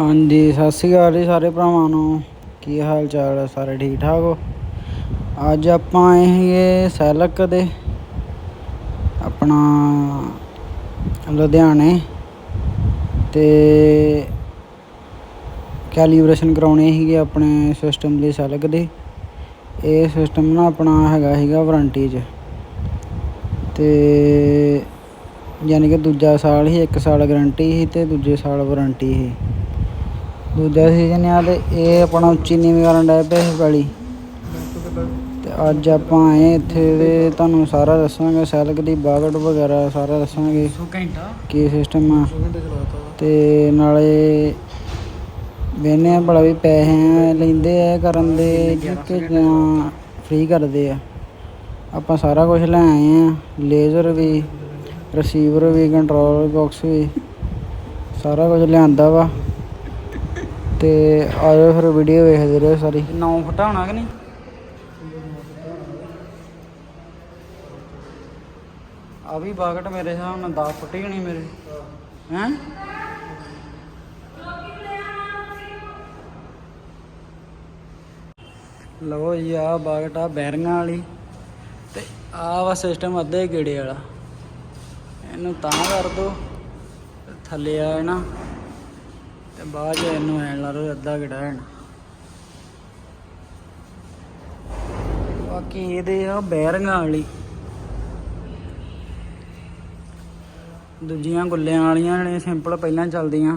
ਹਾਂਜੀ, ਸਤਿ ਸ਼੍ਰੀ ਅਕਾਲ ਜੀ ਸਾਰੇ ਭਰਾਵਾਂ ਨੂੰ। ਕੀ ਹਾਲ ਚਾਲ ਹੈ ਸਾਰੇ ਠੀਕ ਠਾਕ ਹੋ? ਅੱਜ ਆਪਾਂ ਆਏ ਸੀਗੇ ਸੈਲਕ ਦੇ। ਆਪਣਾ ਲੁਧਿਆਣੇ ਤੇ ਕੈਲੀਬ੍ਰੇਸ਼ਨ ਕਰਾਉਣੇ ਸੀਗੇ ਆਪਣੇ ਸਿਸਟਮ ਲਈ ਸੈਲਕ ਦੀ। ਇਹ ਸਿਸਟਮ ਨਾ ਆਪਣਾ ਹੈਗਾ ਸੀਗਾ ਵਾਰੰਟੀ 'ਚ। ਤੇ ਯਾਨੀ ਕਿ ਦੂਜਾ ਸਾਲ ਹੀ ਇੱਕ ਸਾਲ ਗਾਰੰਟੀ ਸੀ ਤੇ ਦੂਜੇ ਸਾਲ ਵਾਰੰਟੀ ਸੀ। ਦੂਜਾ ਸੀਜ਼ਨ ਆ ਤੇ ਇਹ ਆਪਣਾ ਉੱਚੀ ਨੀਵੀਂ ਕਰਨ ਡਿਆ ਪਿਆ ਸੀ ਪੈਲੀ ਤੇ ਅੱਜ ਆਪਾਂ ਆਏ ਇੱਥੇ ਤੇ ਤੁਹਾਨੂੰ ਸਾਰਾ ਦੱਸਾਂਗੇ ਸੈਲਕ ਦੀ ਬਾਗੜ ਵਗੈਰਾ ਸਾਰਾ ਦੱਸਾਂਗੇ। ਘੰਟਾ? ਕੀ ਸਿਸਟਮ ਆ। ਤੇ ਨਾਲੇ ਵੇਨੇ ਆ ਬੜਾ ਵੀ ਪੈਸੇ ਲੈਂਦੇ ਆ ਕਰਨ ਦੇ ਕਿ ਜਾਂ ਫ੍ਰੀ ਕਰਦੇ ਆ। ਆਪਾਂ ਸਾਰਾ ਕੁਝ ਲੈ ਆਏ ਆ ਲੇਜ਼ਰ ਵੀ ਰਿਸੀਵਰ ਵੀ ਕੰਟਰੋਲ ਬਾਕਸ ਵੀ ਸਾਰਾ ਕੁਝ ਲਿਆਂਦਾ ਵਾ। ਤੇ ਆਇਓ ਫਿਰ ਵੀਡੀਓ ਵੇਖਦੇ ਰਹੋ ਸਾਰੀ। 9 ਫੁੱਟਾ ਕਿ ਨਹੀਂ? ਆ ਵੀ ਬਾਗਟ ਮੇਰੇ ਹਿਸਾਬ ਨਾਲ 10 ਫੁੱਟ ਹੀ ਹੋਣੀ ਮੇਰੇ। ਹੈਂ? ਲਓ ਜੀ, ਆ ਬਾਗਟ ਆ ਬੈਰਿੰਗਾਂ ਵਾਲੀ ਤੇ ਆ ਵਾ ਸਿਸਟਮ ਅੱਧੇ ਗੇੜੇ ਵਾਲਾ। ਇਹਨੂੰ ਤਾਂ ਕਰ ਦੋ ਥੱਲੇ ਆ ਨਾ ਤੇ ਬਾਅਦ ਚ ਇਹਨੂੰ ਐਂ ਲਾ ਲਓ, ਅੱਧਾ ਗੇੜਾ ਹੈ ਬਾਕੀ ਇਹਦੇ ਆ ਬੈਰਿੰਗਾਂ ਵਾਲੀ। ਦੂਜੀਆਂ ਗੁੱਲਿਆਂ ਵਾਲੀਆਂ ਨੇ, ਸਿੰਪਲ ਪਹਿਲਾਂ ਚੱਲਦੀਆਂ।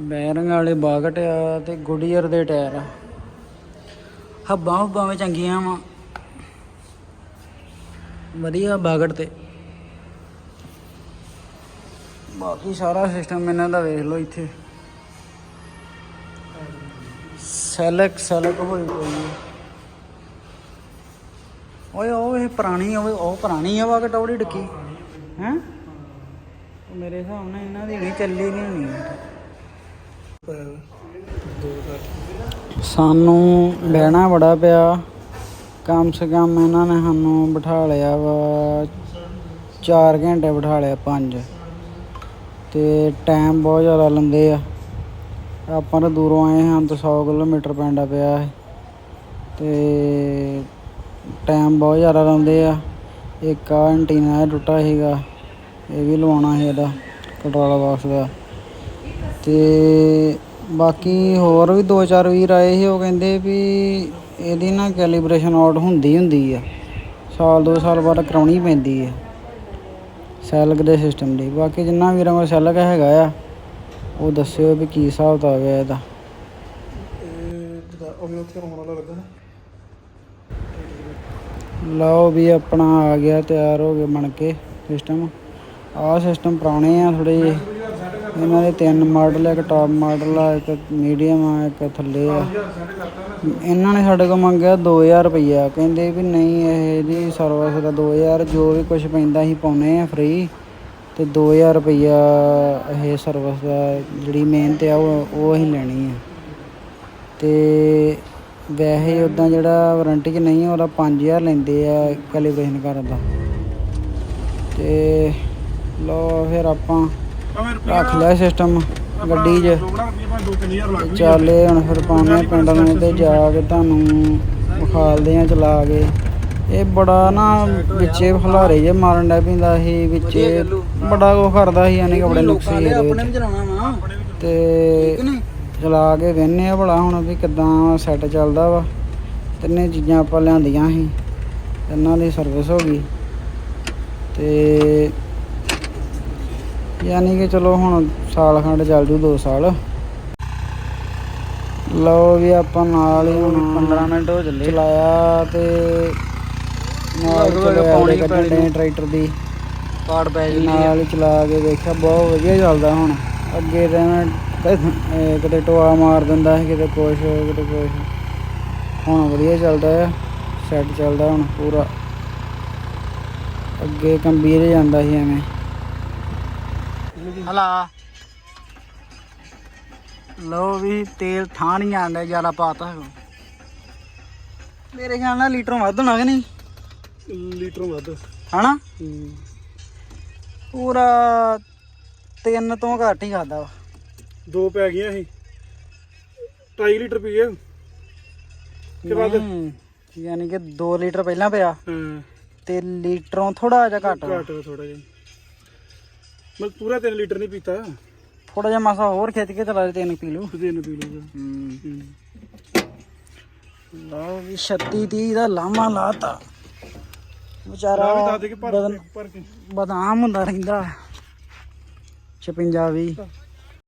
ਬੈਰਿੰਗ ਵਾਲੇ ਬਾਗਟ ਆ ਤੇ ਗੁਡੀਅਰ ਦੇ ਟਾਇਰ ਆ। ਹੱਬਾਂ ਹੁੱਬਾਂ ਵਿੱਚ ਚੰਗੀਆਂ ਵਾ। ਵਧੀਆ ਬਾਗਟ ਤੇ। ਬਾਕੀ ਸਾਰਾ ਸਿਸਟਮ ਇਹਨਾਂ ਦਾ ਵੇਖ ਲਓ ਇੱਥੇ। ਸੈਲਕ ਸੈਲਕ ਹੋਈ ਕੋਈ ਓਏ, ਉਹ ਇਹ ਪੁਰਾਣੀ ਆ, ਓਏ, ਉਹ ਪੁਰਾਣੀ ਆ ਬਾਗਟ ਉਹਦੀ ਡਿੱਕੀ ਹੈਂ? ਮੇਰੇ ਹਿਸਾਬ ਨਾਲ ਇਹਨਾਂ ਦੀ ਨਹੀਂ, ਚੱਲੀ ਨਹੀਂ ਹੋਣੀ। ਸਾਨੂੰ ਬਹਿਣਾ ਬੜਾ ਪਿਆ। ਕਮ ਸੇ ਕਮ ਇਹਨਾਂ ਨੇ ਸਾਨੂੰ ਬਿਠਾ ਲਿਆ ਵਾ 4 ਘੰਟੇ ਬਿਠਾ ਲਿਆ 5 ਅਤੇ ਟਾਈਮ ਬਹੁਤ ਜ਼ਿਆਦਾ ਲੈਂਦੇ ਆ। ਆਪਾਂ ਤਾਂ ਦੂਰੋਂ ਆਏ ਹਾਂ ਤਾਂ ਸੌ ਕਿਲੋਮੀਟਰ ਪੈਂਦਾ ਪਿਆ ਹੈ ਤੇ ਟਾਈਮ ਬਹੁਤ ਜ਼ਿਆਦਾ ਲਾਉਂਦੇ ਆ। ਇੱਕ ਆ ਐਂਟੀਨਾ ਟੁੱਟਾ ਸੀਗਾ, ਇਹ ਵੀ ਲਵਾਉਣਾ ਸੀ ਇਹਦਾ ਕੰਟਰੋਲ ਬਾਕਸ ਦਾ। ਤੇ ਬਾਕੀ ਹੋਰ ਵੀ ਦੋ ਚਾਰ ਵੀਰ ਆਏ ਸੀ, ਉਹ ਕਹਿੰਦੇ ਵੀ ਇਹਦੀ ਨਾ ਕੈਲੀਬ੍ਰੇਸ਼ਨ ਆਊਟ ਹੁੰਦੀ ਹੁੰਦੀ ਆ। ਸਾਲ ਦੋ ਸਾਲ ਬਾਅਦ ਕਰਾਉਣੀ ਪੈਂਦੀ ਆ। ਸੈਲਕ ਦੇ ਸਿਸਟਮ ਲਈ ਬਾਕੀ ਜਿੰਨਾ ਵੀਰਾਂ ਕੋਲ ਸੈਲਕ ਹੈਗਾ ਆ, ਉਹ ਦੱਸਿਓ ਵੀ ਕੀ ਹਿਸਾਬ ਤਾਂ ਗਿਆ ਇਹਦਾ। ਲਓ ਵੀ ਆਪਣਾ ਆ ਗਿਆ, ਤਿਆਰ ਹੋ ਗਿਆ ਬਣ ਕੇ ਸਿਸਟਮ ਆਹ ਸਿਸਟਮ ਪੁਰਾਣੇ ਆ ਥੋੜੇ ਜਿਹੇ। ਇਹਨਾਂ ਦੇ ਤਿੰਨ ਮਾਡਲ ਆ ਇੱਕ ਟਾਪ ਮਾਡਲ ਆ ਇੱਕ ਮੀਡੀਅਮ ਆ ਇੱਕ ਥੱਲੇ ਆ। ਇਹਨਾਂ ਨੇ ਸਾਡੇ ਕੋਲ ਮੰਗਿਆ 2000 ਰੁਪਈਆ। ਕਹਿੰਦੇ ਵੀ ਨਹੀਂ ਇਹ ਜੀ ਸਰਵਿਸ ਦਾ 2000 ਜੋ ਵੀ ਕੁਝ ਪੈਂਦਾ ਅਸੀਂ ਪਾਉਨੇ ਆ ਫ੍ਰੀ ਤੇ 2000 ਰੁਪਈਆ ਇਹ ਸਰਵਿਸ ਦਾ ਜਿਹੜੀ ਮਿਹਨਤ ਆ ਉਹ ਉਹ ਅਸੀਂ ਲੈਣੀ ਆ। ਤੇ ਵੈਸੇ ਉਦਾਂ ਜਿਹੜਾ ਵਾਰੰਟੀ 'ਚ ਨਹੀਂ ਆ, ਉਹਦਾ 5000 ਲੈਂਦੇ ਆ ਕੈਲੀਬ੍ਰੇਸ਼ਨ ਕਰਨ ਦਾ। ਤੇ ਲੋ ਫਿਰ ਆਪਾਂ ਰੱਖ ਲਿਆ ਸਿਸਟਮ ਗੱਡੀ 'ਚ। ਚੱਲੇ ਹੁਣ ਫਿਰ ਪਾਉਣੇ ਪਿੰਡ ਨੂੰ ਤੇ ਜਾ ਕੇ ਤੁਹਾਨੂੰ ਵਿਖਾਲਦੇ ਆ ਚਲਾ ਕੇ। ਇਹ ਬੜਾ ਨਾ ਵਿੱਚੇ ਖਲਾਰੇ ਜੇ ਮਾਰਨ ਡੈ ਪੈਂਦਾ ਸੀ ਵਿੱਚੇ ਬੜਾ ਉਹ ਕਰਦਾ ਸੀ ਯਾਨੀ ਕਿ ਬੜੇ ਨੁਕਸ ਇਹਦੇ ਤੇ ਚਲਾ ਕੇ ਵੇਖਨੇ ਆ ਭਲਾ ਹੁਣ ਵੀ ਕਿਦਾਂ ਸੈੱਟ ਚੱਲਦਾ ਵਾ। ਤਿੰਨੇ ਚੀਜ਼ਾਂ ਆਪਾਂ ਲਿਆਂਦੀਆਂ ਸੀ। ਇਹਨਾਂ ਦੀ ਸਰਵਿਸ ਹੋ ਗਈ। ਤੇ ਯਾਨੀ ਕਿ ਚਲੋ ਹੁਣ ਸਾਲ ਖੰਡ ਚੱਲ ਜੂ 2 ਸਾਲ। ਲਓ ਵੀ ਆਪਾਂ ਨਾਲ ਹੀ ਹੁਣ 15 ਮਿੰਟ ਹੋ ਚੱਲੇ। ਚਲਾਇਆ ਤੇ ਨਾਲ ਪੌਣੀ ਕੱਢਣੇ ਟਰੈਕਟਰ ਦੀ। ਕਾਰਡ ਪੈ ਨਾਲ ਹੀ ਚਲਾ ਕੇ ਦੇਖਿਆ ਬਹੁਤ ਵਧੀਆ ਚੱਲਦਾ ਹੁਣ। ਅੱਗੇ ਤਾਂ ਕਿਤੇ ਟੋਆ ਮਾਰ ਦਿੰਦਾ ਸੀ ਕਿਤੇ ਕੁਛ ਕਿਤੇ ਕੁਛ। ਹੁਣ ਵਧੀਆ ਚੱਲਦਾ ਹੈ ਸੈੱਟ ਚੱਲਦਾ ਹੁਣ ਪੂਰਾ। ਅੱਗੇ ਕੰਬੀਰ ਜਾਂਦਾ ਸੀ ਐਵੇਂ। ਹਲਾ। ਲੋ ਵੀ ਤੇਲ ਥਾਂ ਨਹੀਂ ਆਂਦਾ ਜ਼ਿਆਦਾ ਪਾਤਾ ਮੇਰੇ ਖਿਆਲ ਨਾਲ ਲੀਟਰੋਂ ਵੱਧ ਹੋਣਾ ਕਿ ਨਹੀਂ? ਲੀਟਰ ਵੱਧ। ਹਨਾ? ਪੂਰਾ ਤਿੰਨ ਤੋਂ ਘੱਟ ਹੀ ਖਾਦਾ ਵਾ। ਦੋ ਪੈ ਗਈਆਂ ਸੀ। 2.5 ਲੀਟਰ ਪੀ ਗਿਆ ਤੇ ਬਾਅਦ ਨਹੀਂ, ਯਾਨੀ ਕਿ 2 ਲੀਟਰ ਪਹਿਲਾਂ ਪਿਆ ਹਾਂ। ਤੇ ਲੀਟਰੋਂ ਥੋੜਾ ਜਿਹਾ ਘੱਟ ਘੱਟ ਥੋੜਾ ਜਿਹਾ। ਮਤਲਬ ਪੂਰਾ 3 ਲੀਟਰ ਨਹੀਂ ਪੀਤਾ। ਥੋੜਾ ਜਿਹਾ ਮਾਸਾ ਹੋਰ ਖਿੱਚ ਕੇ ਚਲਾ ਦੇ ਤੈਨੂੰ ਪੀ ਲੂ ਤੇ ਇਹਨੂੰ ਪੀ ਲੂਗਾ ਹੂੰ। ਲਓ ਵੀ 36 30 ਦਾ ਲਾਮਾ ਲਾਤਾ। ਵਿਚਾਰਾ ਆ ਵੀ ਦੱਸ ਦੇ ਕਿ ਭਰ ਬਦਨ- ਭਰ ਕੇ। ਬਦਾਮ ਹੁੰਦਾ ਰਹਿੰਦਾ। 56 ਵੀ ਤਾਂ